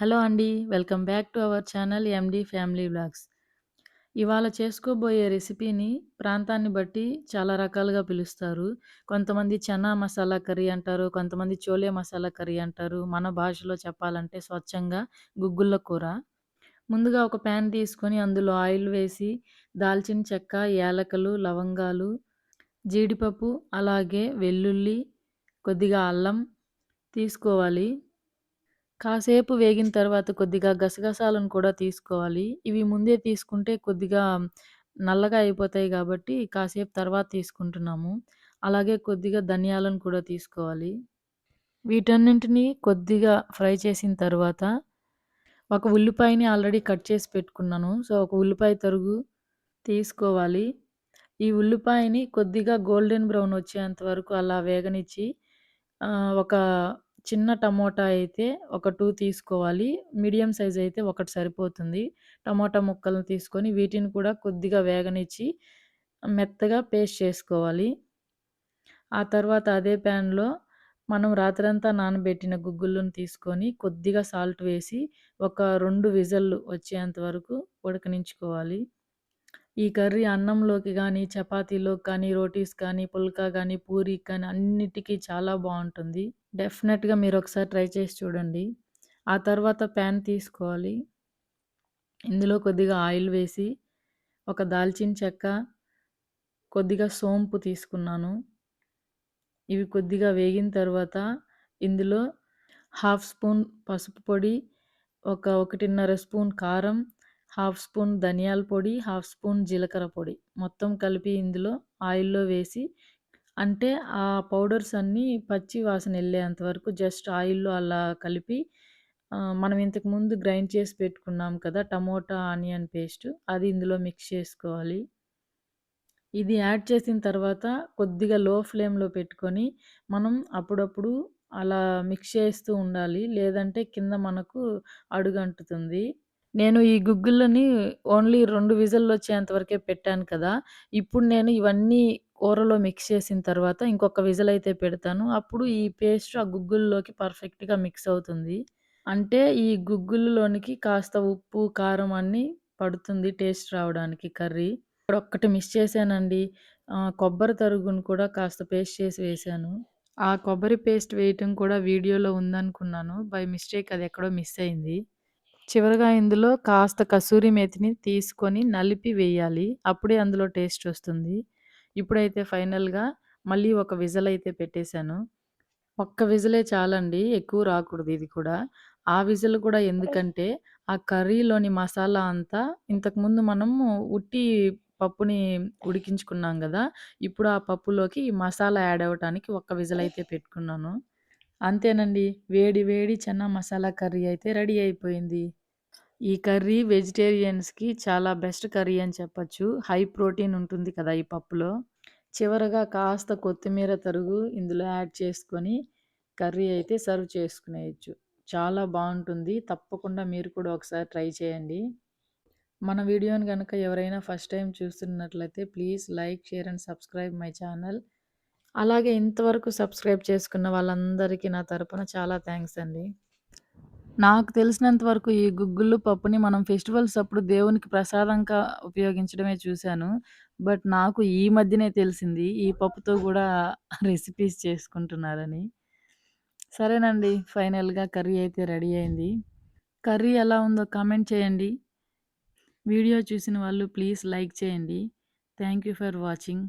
Hello అండి. Welcome back to our channel MD family vlogs. ఇవాళ చేసుకోబోయే రెసిపీని ప్రాంతాన్ని బట్టి చాలా రకాలుగా పిలుస్తారు. కొంతమంది చనా మసాలా కర్రీ అంటారు. కొంతమంది చోలే మసాలా కర్రీ అంటారు. మన భాషలో చెప్పాలంటే స్వచ్ఛంగా గుగ్గుల కూర. ముందుగా ఒక ప్యాన్ తీసుకొని అందులో ఆయిల్ వేసి దాల్చిన చెక్క, యాలకులు, లవంగాలు, జీడిపప్పు, అలాగే వెల్లుల్లి, కొద్దిగా అల్లం తీసుకోవాలి. కాసేపు వేగిన తర్వాత కొద్దిగా గసగసాలను కూడా తీసుకోవాలి. ఇవి ముందే తీసుకుంటే కొద్దిగా నల్లగా అయిపోతాయి కాబట్టి కాసేపు తర్వాత తీసుకుంటున్నాము. అలాగే కొద్దిగా ధనియాలను కూడా తీసుకోవాలి. వీటన్నింటినీ కొద్దిగా ఫ్రై చేసిన తర్వాత ఒక ఉల్లిపాయని ఆల్రెడీ కట్ చేసి పెట్టుకున్నాను. సో, ఒక ఉల్లిపాయ తరుగు తీసుకోవాలి. ఈ ఉల్లిపాయని కొద్దిగా గోల్డెన్ బ్రౌన్ వచ్చేంత వరకు అలా వేగనిచ్చి ఒక చిన్న టమోటా అయితే ఒక టూ తీసుకోవాలి. మీడియం సైజ్ అయితే ఒకటి సరిపోతుంది. టమోటా ముక్కలను తీసుకొని వీటిని కూడా కొద్దిగా వేగనిచ్చి మెత్తగా పేస్ట్ చేసుకోవాలి. ఆ తర్వాత అదే ప్యాన్‌లో మనం రాత్రంతా నానబెట్టిన గుగ్గులను తీసుకొని కొద్దిగా సాల్ట్ వేసి ఒక రెండు విజల్లు వచ్చేంత వరకు ఉడకనించుకోవాలి. ఈ కర్రీ అన్నంలోకి కానీ చపాతీలోకి కానీ, రోటీస్ కానీ, పుల్కా కానీ పూరి కానీ అన్నిటికీ చాలా బాగుంటుంది డెఫినెట్‌గా మీరు ఒకసారి ట్రై చేసి చూడండి. ఆ తర్వాత ప్యాన్ తీసుకోవాలి. ఇందులో కొద్దిగా ఆయిల్ వేసి, ఒక దాల్చిన చెక్క, కొద్దిగా సోంపు తీసుకున్నాను. ఇవి కొద్దిగా వేగిన తర్వాత ఇందులో హాఫ్ స్పూన్ పసుపు పొడి, ఒక 1.5 స్పూన్ కారం, హాఫ్ స్పూన్ ధనియాల పొడి, హాఫ్ స్పూన్ జీలకర్ర పొడి మొత్తం కలిపి ఇందులో ఆయిల్‌లో వేసి అంటే ఆ పౌడర్స్ అన్నీ పచ్చి వాసన వెళ్ళేంత వరకు జస్ట్ ఆయిల్‌లో అలా కలిపి మనం ఇంతకుముందు గ్రైండ్ చేసి పెట్టుకున్నాం కదా! టమోటా, ఆనియన్ పేస్ట్ అది ఇందులో మిక్స్ చేసుకోవాలి. ఇది యాడ్ చేసిన తర్వాత కొద్దిగా లో ఫ్లేమ్‌లో పెట్టుకొని మనం అప్పుడప్పుడు అలా మిక్స్ చేస్తూ ఉండాలి. లేదంటే కింద మనకు అడుగంటుతుంది. నేను ఈ గుగ్గిళ్ళని ఓన్లీ 2 విజిల్లొచ్చేంత వరకే పెట్టాను కదా! ఇప్పుడు నేను ఇవన్నీ కూరలో మిక్స్ చేసిన తర్వాత ఇంకొక విజిల్ అయితే పెడతాను. అప్పుడు ఈ పేస్ట్ ఆ గుగ్గుల్లోకి పర్ఫెక్ట్‌గా మిక్స్ అవుతుంది. అంటే ఈ గుగ్గిళ్ళలోనికి కాస్త ఉప్పు, కారం అన్నీ పడుతుంది టేస్ట్ రావడానికి కర్రీ. ఇక్కడొక్కటి మిస్ చేశానండి. కొబ్బరి తరుగును కూడా కాస్త పేస్ట్ చేసి వేశాను. ఆ కొబ్బరి పేస్ట్ వేయటం కూడా వీడియోలో ఉందనుకున్నాను. బై మిస్టేక్ అది ఎక్కడో మిస్ అయింది. చివరగా ఇందులో కాస్త కసూరి మేతిని తీసుకొని నలిపి వేయాలి. అప్పుడే అందులో టేస్ట్ వస్తుంది. ఇప్పుడైతే ఫైనల్‌గా మళ్ళీ ఒక విజిల్ అయితే పెట్టేశాను. ఒక్క విజిలే చాలండి. ఎక్కువ రాకూడదు ఇది కూడా. ఆ విజిల్ కూడా ఎందుకంటే ఆ కర్రీలోని మసాలా అంతా ఇంతకుముందు మనము ఉట్టి పప్పుని ఉడికించుకున్నాం కదా ఇప్పుడు ఆ పప్పులోకి ఈ మసాలా యాడ్ అవ్వటానికి ఒక్క విజిల్ అయితే పెట్టుకున్నాను. అంతేనండి. వేడి వేడి చన్నా మసాలా కర్రీ అయితే రెడీ అయిపోయింది. ఈ కర్రీ వెజిటేరియన్స్‌కి చాలా బెస్ట్ కర్రీ అని చెప్పొచ్చు. హై ప్రోటీన్ ఉంటుంది కదా ఈ పప్పులో. చివరగా కాస్త కొత్తిమీర తరుగు ఇందులో యాడ్ చేసుకొని కర్రీ అయితే సర్వ్ చేసుకునేయచ్చు చాలా బాగుంటుంది తప్పకుండా మీరు కూడా ఒకసారి ట్రై చేయండి. మన వీడియోని కనుక ఎవరైనా ఫస్ట్ టైం చూస్తున్నట్లయితే please like, share and subscribe my channel. అలాగే ఇంతవరకు సబ్స్క్రైబ్ చేసుకున్న వాళ్ళందరికీ నా తరపున చాలా థ్యాంక్స్ అండి. నాకు తెలిసినంత వరకు ఈ గుగ్గుళ్ళు పప్పుని మనం ఫెస్టివల్స్ అప్పుడు దేవునికి ప్రసాదంగా ఉపయోగించడమే చూశాను. బట్ నాకు ఈ మధ్యనే తెలిసింది ఈ పప్పుతో గూడా రెసిపీస్ చేసుకుంటున్నారని. సరేనండి. ఫైనల్‌గా కర్రీ అయితే రెడీ అయింది. కర్రీ ఎలా ఉందో కామెంట్ చేయండి. వీడియో చూసిన వాళ్ళు ప్లీజ్ లైక్ చేయండి. Thank you for watching.